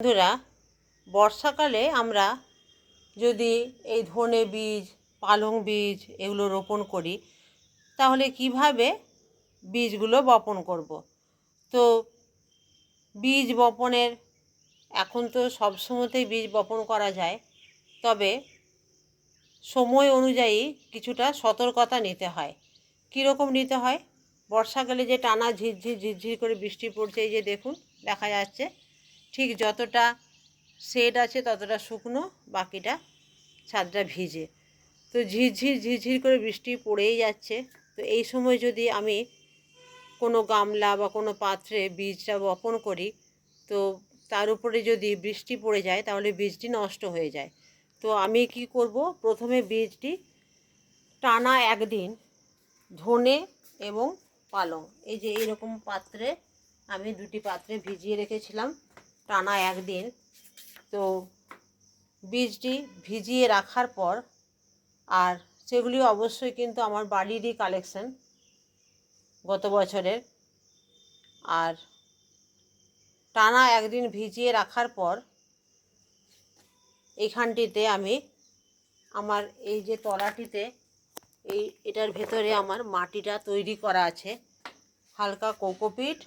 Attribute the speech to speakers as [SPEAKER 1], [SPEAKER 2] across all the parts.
[SPEAKER 1] বন্ধুরা, বর্ষাকালে আমরা যদি এই ধনে বীজ, পালং বীজ এগুলো রোপণ করি, তাহলে কীভাবে বীজগুলো বপন করব। তো বীজ বপনের, এখন তো সব সময়তেই বীজ বপন করা যায়, তবে সময় অনুযায়ী কিছুটা সতর্কতা নিতে হয়। কীরকম নিতে হয়? বর্ষাকালে যে টানা ঝিরঝির ঝিরঝির করে বৃষ্টি পড়ছে, এই যে দেখুন, দেখা যাচ্ছে। ঠিক যতটা শেড আছে ততটা শুকনো, বাকিটা ছাদটা ভিজে। তো ঝিরঝির ঝিরঝির করে বৃষ্টি পড়েই যাচ্ছে। তো এই সময় যদি আমি কোনো গামলা বা কোনো পাত্রে বীজটা বপন করি, তো তার উপরে যদি বৃষ্টি পড়ে যায়, তাহলে বীজটি নষ্ট হয়ে যায়। তো আমি কি করব? প্রথমে বীজটি টানা একদিন ধনে এবং পালং। এই যে এরকম পাত্রে আমি দুটি পাত্রে ভিজিয়ে রেখেছিলাম। টানা একদিন। তো বীজটি ভিজিয়ে রাখার পর, আর সেগুলি অবশ্যই কিন্তু আমার বাড়িরই কালেকশন গত বছরের। আর টানা একদিন ভিজিয়ে রাখার পর এইখানটিতে আমি আমার এই যে তলাটিতে, এই এটার ভেতরে আমার মাটিটা তৈরি করা আছে। হালকা কোকোপিট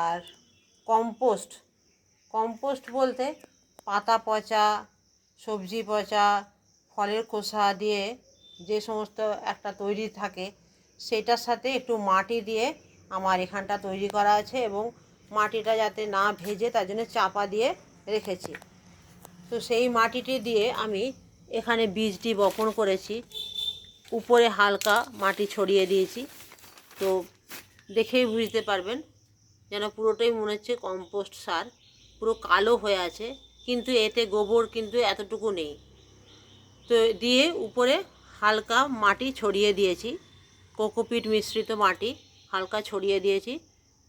[SPEAKER 1] আর কম্পোস্ট কম্পোস্ট বলতে পাতা পচা, সবজি পচা, ফলের খোসা দিয়ে যে সমস্ত একটা তৈরি থাকে, সেটার সাথে একটু মাটি দিয়ে আমার এখানটা তৈরি করা আছে এবং মাটিটা যাতে না ভেজে তার জন্য চাপা দিয়ে রেখেছি। তো সেই মাটিটি দিয়ে আমি এখানে বীজটি বপন করেছি। উপরে হালকা মাটি ছড়িয়ে দিয়েছি। তো দেখেই বুঝতে পারবেন যেন পুরোটাই মনে হচ্ছে কম্পোস্ট সার। পুরো কালো হয়ে আছে, কিন্তু এতে গোবর কিন্তু এতটুকু নেই। তো দিয়ে উপরে হালকা মাটি ছড়িয়ে দিয়েছি, কোকোপিট মিশ্রিত মাটি হালকা ছড়িয়ে দিয়েছি।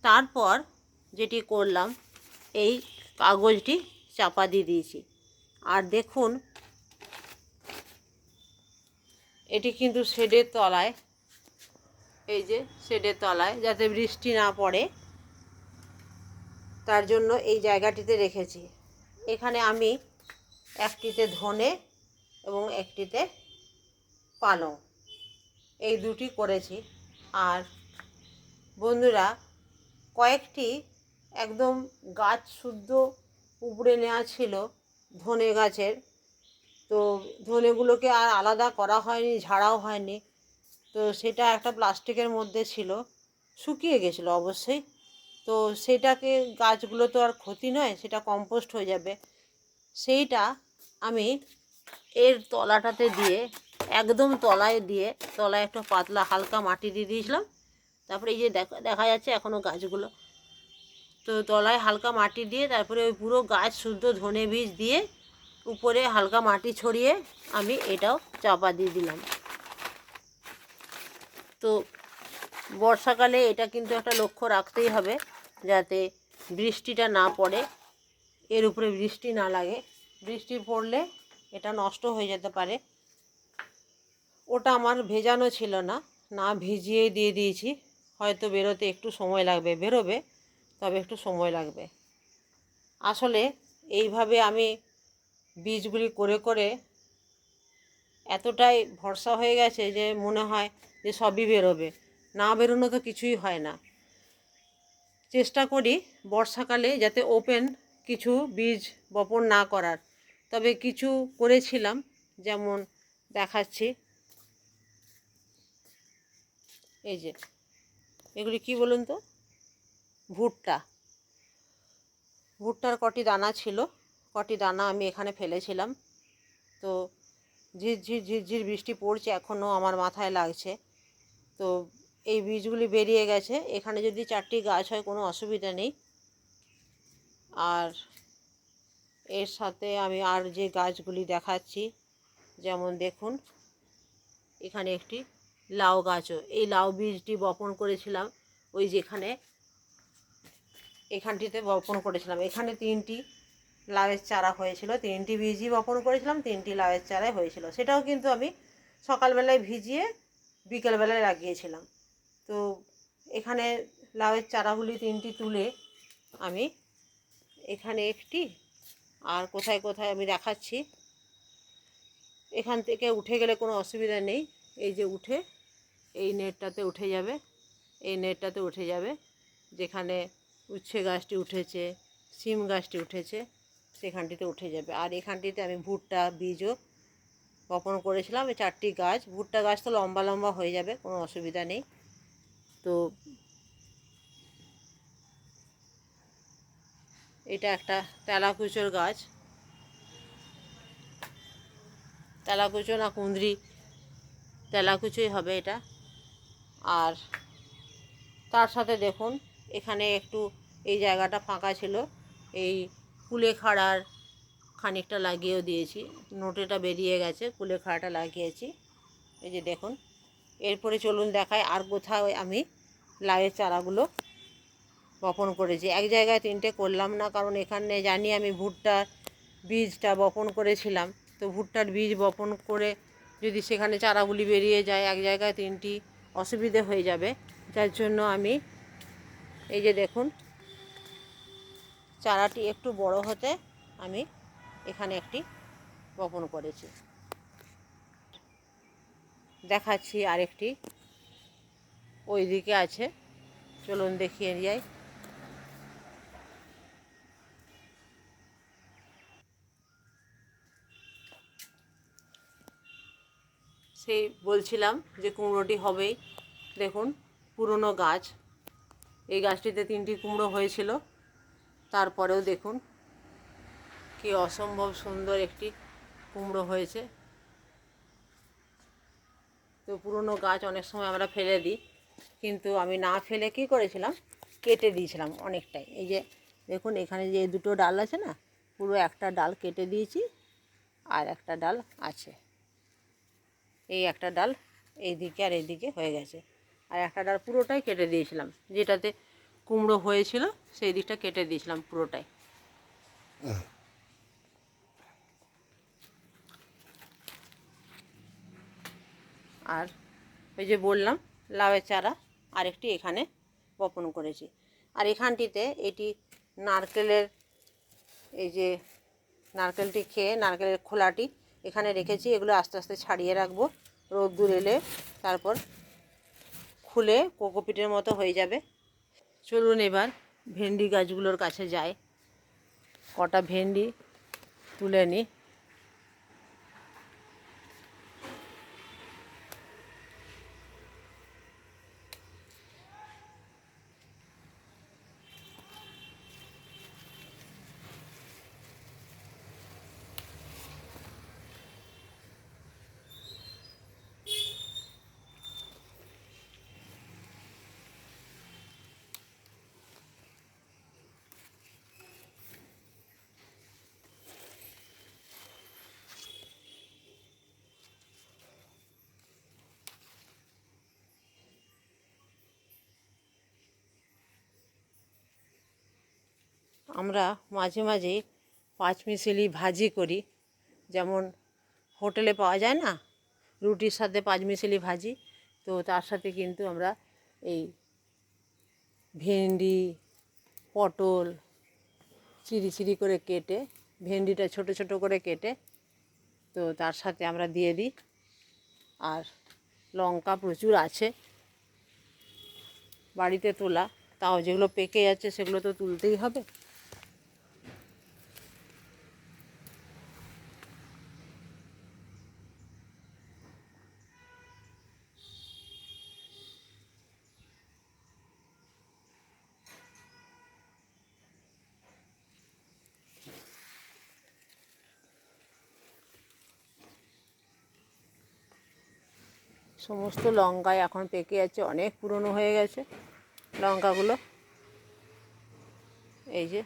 [SPEAKER 1] তারপর যেটি করলাম, এই কাগজটি চাপা দিয়ে দিয়েছি। আর দেখুন, এটি কিন্তু শেডের তলায়, এই যে শেডের তলায়, যাতে বৃষ্টি না পড়ে। তার জন্য এই জায়গাটিতে রেখেছি। এখানে আমি একটিতে ধনে এবং একটিতে পালং। এই দুটি করেছি। আর বন্ধুরা, কয়েকটি একদম গাছ শুদ্ধ উপড়ে নেওয়া ছিল ধনে গাছের। তো ধনেগুলোকে আর আলাদা করা হয়নি, ঝাড়াও হয়নি। তো সেটা একটা প্লাস্টিকের মধ্যে ছিল, শুকিয়ে গেছিল অবশ্যই। তো সেটাকে গাছগুলো তো আর ক্ষতি নয়, সেটা কম্পোস্ট হয়ে যাবে। সেইটা আমি এর তলাটাতে দিয়ে, একদম তলায় দিয়ে, তলায় একটা পাতলা হালকা মাটি দিয়ে দিয়েছিলাম। তারপরে এই যে দেখা দেখা যাচ্ছে এখনও গাছগুলো। তো তলায় হালকা মাটি দিয়ে, তারপরে ওই পুরো গাছ শুদ্ধ ধনে বীজ দিয়ে, উপরে হালকা মাটি ছড়িয়ে আমি এটাও চাপা দিয়ে দিলাম। তো বর্ষাকালে এটা কিন্তু একটা লক্ষ্য রাখতেই হবে। যাতে বৃষ্টিটা না পড়ে, এর উপরে বৃষ্টি না লাগে। বৃষ্টি পড়লে এটা নষ্ট হয়ে যেতে পারে। ওটা আমার ভেজানো ছিল না না ভিজিয়ে দিয়ে দিয়েছি। হয়তো বেরোতে একটু সময় লাগবে, বেরোবে, তবে একটু সময় লাগবে। আসলে এইভাবে আমি বীজগুলি করে করে এতটাই ভরসা হয়ে গেছে যে মনে হয় যে সবই বেরোবে। না বেরোনো তো কিছুই হয় না। চেষ্টা করি বর্ষাকালে যাতে ওপেন কিছু বীজ বপন না করার। তবে কিছু করেছিলাম, যেমন দেখাচ্ছি। এই যে, এগুলি কি বলুন তো? ভুট্টা। ভুট্টার কটি দানা ছিল, কটি দানা আমি এখানে ফেলেছিলাম। তো ঝিরঝির ঝিরঝির বৃষ্টি পড়ছে এখনও আমার মাথায় লাগছে। তো এই বীজগুলি বেরিয়ে গেছে। এখানে যদি চারটি গাছ হয়, কোনো অসুবিধা নেই। আর এর সাথে আমি আর যে গাছগুলি দেখাচ্ছি, যেমন দেখুন, এখানে একটি লাউ গাছও। এই লাউ বীজটি বপন করেছিলাম ওই যেখানে, এখানটিতে বপন করেছিলাম। এখানে তিনটি লাউয়ের চারা হয়েছিল। তিনটি বীজই বপন করেছিলাম, তিনটি লাউয়ের চারাই হয়েছিল। সেটাও কিন্তু আমি সকালবেলায় ভিজিয়ে বিকেলবেলায় লাগিয়েছিলাম। তো এখানে লাউয়ের চারাগুলি তিনটি তুলে আমি এখানে একটি আর কোথায় কোথায় আমি দেখাচ্ছি। এখান থেকে উঠে গেলে কোনো অসুবিধা নেই। এই যে উঠে, এই নেটটাতে উঠে যাবে, এই নেটটাতে উঠে যাবে। যেখানে উচ্ছে গাছটি উঠেছে সিম গাছটি উঠেছে, সেখানটিতে উঠে যাবে। আর এখানটিতে আমি ভুট্টা, বীজও বপন করেছিলাম। এই চারটি গাছ, ভুট্টা গাছ তো লম্বা লম্বা হয়ে যাবে, কোনো অসুবিধা নেই। তো এটা একটা তেলাকুচোর গাছ। তেলাকুচো না কুঁদরি, তেলাকুচোই হবে এটা। আর তার সাথে দেখুন, এখানে একটু এই জায়গাটা ফাঁকা ছিল। এই কুলেখাড়ার খানিকটা লাগিয়েও দিয়েছি। নোটেটা বেরিয়ে গেছে কুলেখাড়াটা লাগিয়েছি। এই যে দেখুন, এরপরে চলুন দেখায় আর কোথাও আমি লাউয়ের চারাগুলো বপন করেছি। এক জায়গায় তিনটে করলাম না, কারণ এখানে জানি আমি ভুট্টার বীজটা বপন করেছিলাম। তো ভুট্টার বীজ বপন করে যদি সেখানে চারাগুলি বেরিয়ে যায়, এক জায়গায় তিনটি অসুবিধে হয়ে যাবে। যার জন্য আমি এই যে দেখুন, চারাটি একটু বড় হতে আমি এখানে একটি বপন করেছি। দেখাচ্ছি আরেকটি ওই দিকে আছে। চলুন দেখিয়ে যাই। সেই বলছিলাম যে কুমড়োটি হবেই। দেখুন, পুরনো গাছ। এই গাছটিতে তিনটি কুমড়ো হয়েছিল। তারপরেও দেখুন, কি অসম্ভব সুন্দর একটি কুমড়ো হয়েছে। তো পুরনো গাছ অনেক সময় আমরা ফেলে দিই। কিন্তু আমি না ফেলে কী করেছিলাম? কেটে দিয়েছিলাম অনেকটাই। এই যে দেখুন, এখানে যে দুটো ডাল আছে না, পুরো একটা ডাল কেটে দিয়েছি, আর একটা ডাল আছে। এই একটা ডাল এই দিকে আর এইদিকে হয়ে গেছে। আর একটা ডাল পুরোটাই কেটে দিয়েছিলাম। যেটাতে কুমড়ো হয়েছিল, সেই দিকটা কেটে দিয়েছিলাম পুরোটাই। আর ওই যে বললাম লাউয়ের চারা আরেকটি এখানে বপন করেছি। আর এখানটিতে এটি নারকেলের, এই যে নারকেলটি খেয়ে নারকেলের খোলাটি এখানে রেখেছি। এগুলো আস্তে আস্তে ছাড়িয়ে রাখব। রোদ্দুর এলে তারপর খুলে কোকোপিটের মতো হয়ে যাবে। চলুন এবার ভেন্ডি গাছগুলোর কাছে যাই। কটা ভেন্ডি তুলে নিই। আমরা মাঝে মাঝে পাঁচমিশালি ভাজি করি। যেমন হোটেলে পাওয়া যায় না, রুটির সাথে পাঁচমিশালি ভাজি, তো তার সাথে কিন্তু আমরা এই ভেন্ডি, পটল চিরি চিরি করে কেটে, ভেন্ডিটা ছোট ছোট করে কেটে, তো তার সাথে আমরা দিয়ে দিই। আর লঙ্কা প্রচুর আছে বাড়িতে তোলা, তাও যেগুলো পেকে যাচ্ছে সেগুলো তো তুলতেই হবে। সমস্ত লঙ্কায় এখন পেকে যাচ্ছে অনেক পুরনো হয়ে গেছে লঙ্কাগুলো। এই যে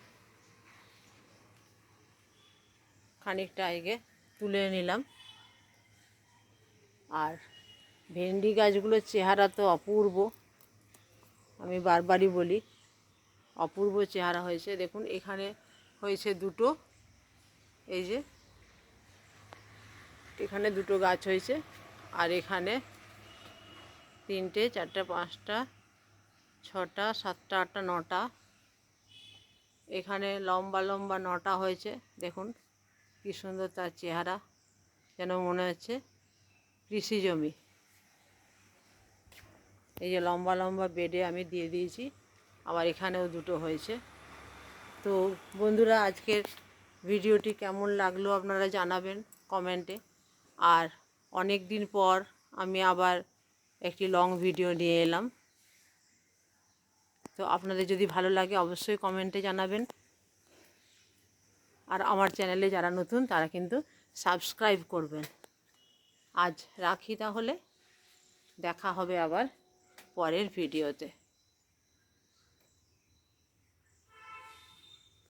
[SPEAKER 1] খানিকটা আগে তুলে নিলাম। আর ভেন্ডি গাছগুলোর চেহারা তো অপূর্ব, আমি বারবারই বলি, অপূর্ব চেহারা হয়েছে। দেখুন, এখানে হয়েছে দুটো, এই যে এখানে দুটো গাছ হয়েছে, আর এখানে তিনটে, চারটে, পাঁচটা, ছটা, সাতটা, আটটা, নটা। এখানে লম্বা লম্বা নটা হয়েছে। দেখুন কি সুন্দর তার চেহারা, যেন মনে হচ্ছে কৃষি জমি। এই যে লম্বা লম্বা বেডে আমি দিয়ে দিয়েছি। আবার এখানেও দুটো হয়েছে। তো বন্ধুরা, আজকের ভিডিওটি কেমন লাগল আপনারা জানাবেন কমেন্টে। আর অনেক দিন পর আমি আবার একটি লং ভিডিও নিয়ে এলাম। তো আপনাদের যদি ভালো লাগে, অবশ্যই কমেন্টে জানাবেন। আর আমার চ্যানেলে যারা নতুন, তারা কিন্তু সাবস্ক্রাইব করবেন। আজ রাখি তাহলে। দেখা হবে আবার পরের ভিডিওতে